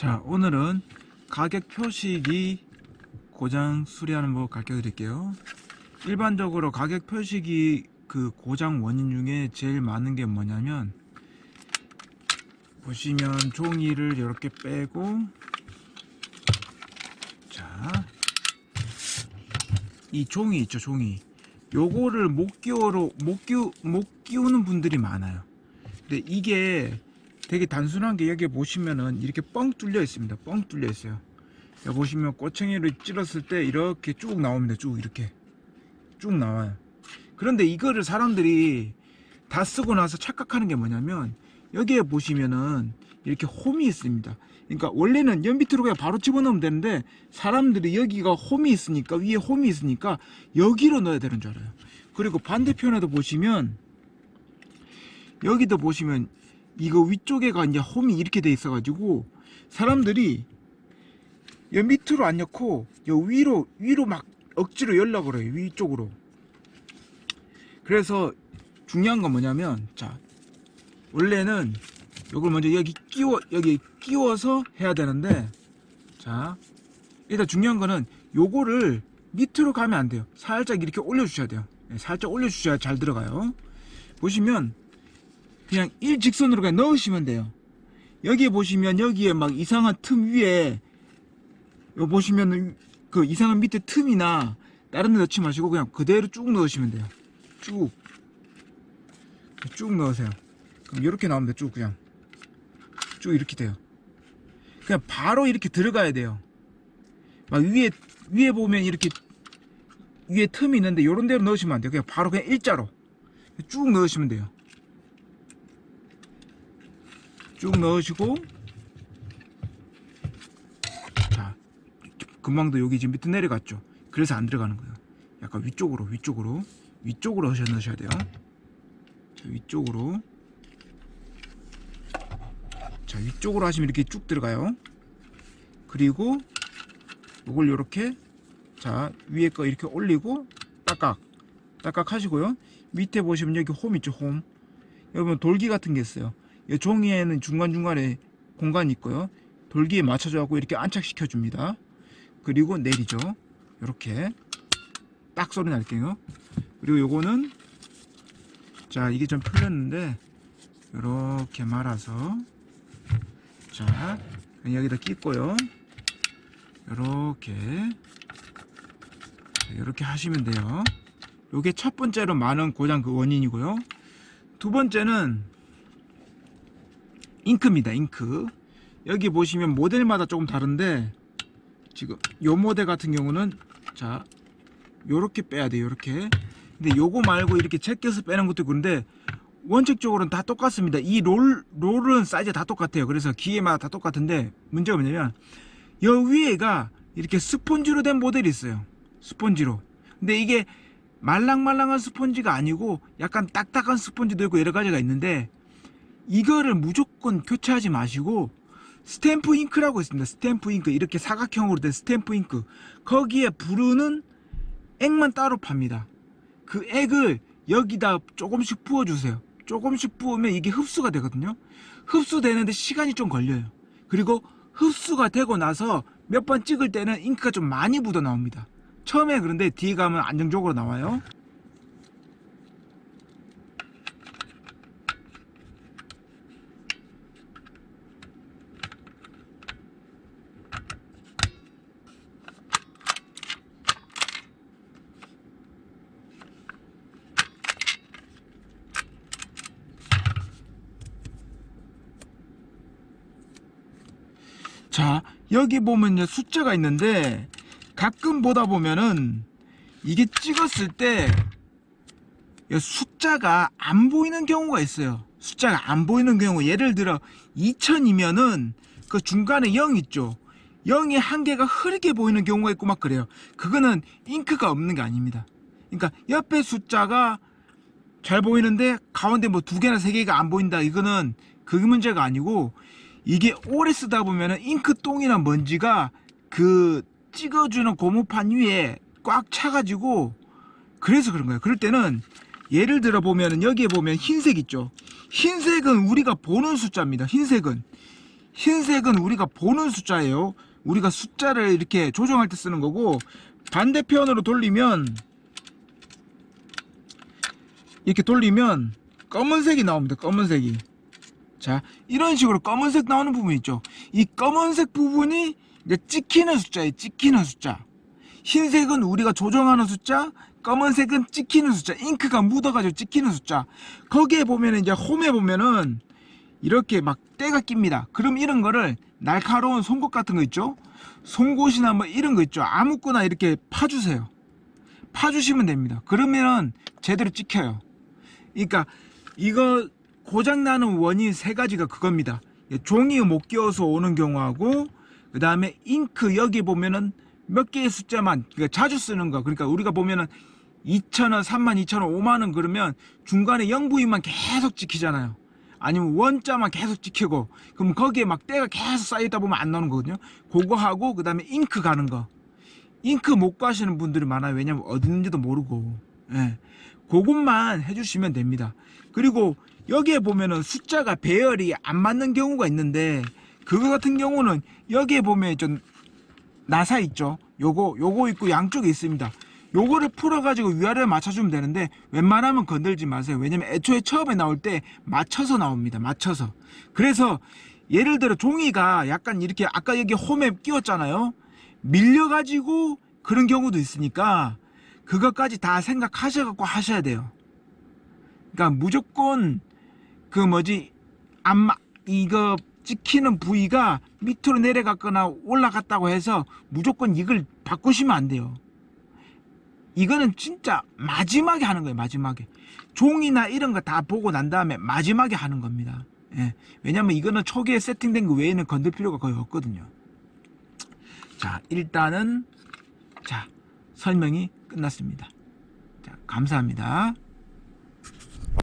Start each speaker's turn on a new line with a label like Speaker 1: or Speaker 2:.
Speaker 1: 자 오늘은 가격 표식이 고장 수리하는 법 가르쳐 드릴게요. 일반적으로 가격 표식이 그 고장 원인 중에 제일 많은 게 뭐냐면 보시면 종이를 이렇게 빼고 자 이 종이 있죠 종이. 요거를 못 끼우는 분들이 많아요. 근데 이게 되게 단순한 게 여기 보시면은 이렇게 뻥 뚫려 있습니다. 뻥 뚫려 있어요. 여기 보시면 꼬챙이를 찔렀을 때 이렇게 쭉 나옵니다. 쭉 이렇게 쭉 나와요. 그런데 이거를 사람들이 다 쓰고 나서 착각하는 게 뭐냐면 여기에 보시면은 이렇게 홈이 있습니다. 그러니까 원래는 연 밑으로 그냥 바로 집어넣으면 되는데 사람들이 여기가 홈이 있으니까 위에 홈이 있으니까 여기로 넣어야 되는 줄 알아요. 그리고 반대편에도 보시면 여기도 보시면 이거 위쪽에가 이제 홈이 이렇게 돼 있어가지고 사람들이 여 밑으로 안 넣고 여 위로 위로 막 억지로 열려고 그래요 위쪽으로. 그래서 중요한 건 뭐냐면 자 원래는 요걸 먼저 여기 끼워 여기 끼워서 해야 되는데 자 일단 중요한 거는 요거를 밑으로 가면 안 돼요. 살짝 이렇게 올려 주셔야 돼요. 네, 살짝 올려 주셔야 잘 들어가요. 보시면 그냥 일직선으로 그냥 넣으시면 돼요. 여기에 보시면 여기에 막 이상한 틈 위에 요 보시면 그 이상한 밑에 틈이나 다른 데 넣지 마시고 그냥 그대로 쭉 넣으시면 돼요. 쭉. 쭉 넣으세요. 그럼 이렇게 돼요. 쭉 그냥. 쭉 이렇게 돼요. 그냥 바로 이렇게 들어가야 돼요. 막 위에 위에 보면 이렇게 위에 틈이 있는데 요런 데로 넣으시면 안 돼요. 그냥 바로 그냥 일자로 쭉 넣으시면 돼요. 쭉 넣으시고. 자 금방도 여기 지금 밑에 내려갔죠? 그래서 안 들어가는 거예요. 약간 위쪽으로 위쪽으로. 위쪽으로 넣으셔야 돼요. 자 위쪽으로. 자 위쪽으로 하시면 이렇게 쭉 들어가요. 그리고 이걸 이렇게 자 위에 거 이렇게 올리고 딱깍 딱깍 하시고요. 밑에 보시면 여기 홈 있죠 홈. 여러분 돌기 같은 게 있어요. 이 종이에는 중간중간에 공간이 있고요. 돌기에 맞춰줘갖고 이렇게 안착시켜 줍니다. 그리고 내리죠. 이렇게 딱 소리 날게요. 그리고 요거는 자 이게 좀 풀렸는데 이렇게 말아서 자 여기다 끼고요. 이렇게 이렇게 하시면 돼요. 요게 첫 번째로 많은 고장 그 원인이고요. 두 번째는 잉크입니다 잉크. 여기 보시면 모델마다 조금 다른데 지금 요 모델 같은 경우는 자 요렇게 빼야 돼요 요렇게. 근데 요거 말고 이렇게 제껴서 빼는 것도 그런데 원칙적으로는 다 똑같습니다. 이 롤, 롤은 사이즈 다 똑같아요. 그래서 기계마다 다 똑같은데 문제가 뭐냐면 요 위에가 이렇게 스펀지로 된 모델이 있어요. 스펀지로. 근데 이게 말랑말랑한 스펀지가 아니고 약간 딱딱한 스펀지도 있고 여러 가지가 있는데 이거를 무조건 교체하지 마시고 스탬프 잉크라고 있습니다. 스탬프 잉크 이렇게 사각형으로 된 스탬프 잉크 거기에 부르는 액만 따로 팝니다. 그 액을 여기다 조금씩 부어주세요. 조금씩 부으면 이게 흡수가 되거든요. 흡수되는데 시간이 좀 걸려요. 그리고 흡수가 되고 나서 몇 번 찍을 때는 잉크가 좀 많이 묻어 나옵니다. 처음에 그런데 뒤에 가면 안정적으로 나와요. 자, 여기 보면 숫자가 있는데 가끔 보다 보면은 이게 찍었을 때 숫자가 안 보이는 경우가 있어요. 숫자가 안 보이는 경우 예를 들어 2000이면은 그 중간에 0 있죠. 0이 한 개가 흐리게 보이는 경우가 있고 막 그래요. 그거는 잉크가 없는 게 아닙니다. 그러니까 옆에 숫자가 잘 보이는데 가운데 뭐 두 개나 세 개가 안 보인다. 이거는 그게 문제가 아니고 이게 오래 쓰다 보면은 잉크 똥이나 먼지가 그 찍어주는 고무판 위에 꽉 차가지고 그래서 그런 거예요. 그럴 때는 예를 들어 보면은 여기에 보면 흰색 있죠. 흰색은 우리가 보는 숫자입니다. 흰색은 흰색은 우리가 보는 숫자예요. 우리가 숫자를 이렇게 조정할 때 쓰는 거고 반대편으로 돌리면 이렇게 돌리면 검은색이 나옵니다. 검은색이. 자, 이런 식으로 검은색 나오는 부분 있죠. 이 검은색 부분이 이제 찍히는 숫자예요. 찍히는 숫자. 흰색은 우리가 조정하는 숫자, 검은색은 찍히는 숫자, 잉크가 묻어가지고 찍히는 숫자. 거기에 보면은 이제 홈에 보면은 이렇게 막 때가 낍니다. 그럼 이런 거를 날카로운 송곳 같은 거 있죠? 송곳이나 뭐 이런 거 있죠? 아무거나 이렇게 파주세요. 파주시면 됩니다. 그러면은 제대로 찍혀요. 그러니까 이거 고장나는 원인 세 가지가 그겁니다. 예, 종이 못 끼워서 오는 경우하고 그 다음에 잉크 여기 보면은 몇 개의 숫자만 그러니까 자주 쓰는 거 그러니까 우리가 보면은 2,000원, 3만, 2,000원, 5만원 그러면 중간에 영부인만 계속 찍히잖아요. 아니면 원자만 계속 찍히고 그럼 거기에 막 때가 계속 쌓이다 보면 안 나오는 거거든요. 그거 하고 그 다음에 잉크 가는 거. 잉크 못 가시는 분들이 많아요. 왜냐면 어디 있는지도 모르고. 예. 그것만 해주시면 됩니다. 그리고 여기에 보면은 숫자가 배열이 안 맞는 경우가 있는데 그거 같은 경우는 여기에 보면 좀 나사 있죠. 요거 요거 있고 양쪽에 있습니다. 요거를 풀어가지고 위아래를 맞춰주면 되는데 웬만하면 건들지 마세요. 왜냐면 애초에 처음에 나올 때 맞춰서 나옵니다. 맞춰서. 그래서 예를 들어 종이가 약간 이렇게 아까 여기 홈에 끼웠잖아요. 밀려가지고 그런 경우도 있으니까 그것까지 다 생각하셔갖고 하셔야 돼요. 그러니까 무조건 그 뭐지 안마 이거 찍히는 부위가 밑으로 내려갔거나 올라갔다고 해서 무조건 이걸 바꾸시면 안 돼요. 이거는 진짜 마지막에 하는 거예요. 마지막에 종이나 이런 거 다 보고 난 다음에 마지막에 하는 겁니다. 예. 왜냐면 이거는 초기에 세팅된 거 외에는 건들 필요가 거의 없거든요. 자, 일단은 자 설명이 끝났습니다. 자, 감사합니다.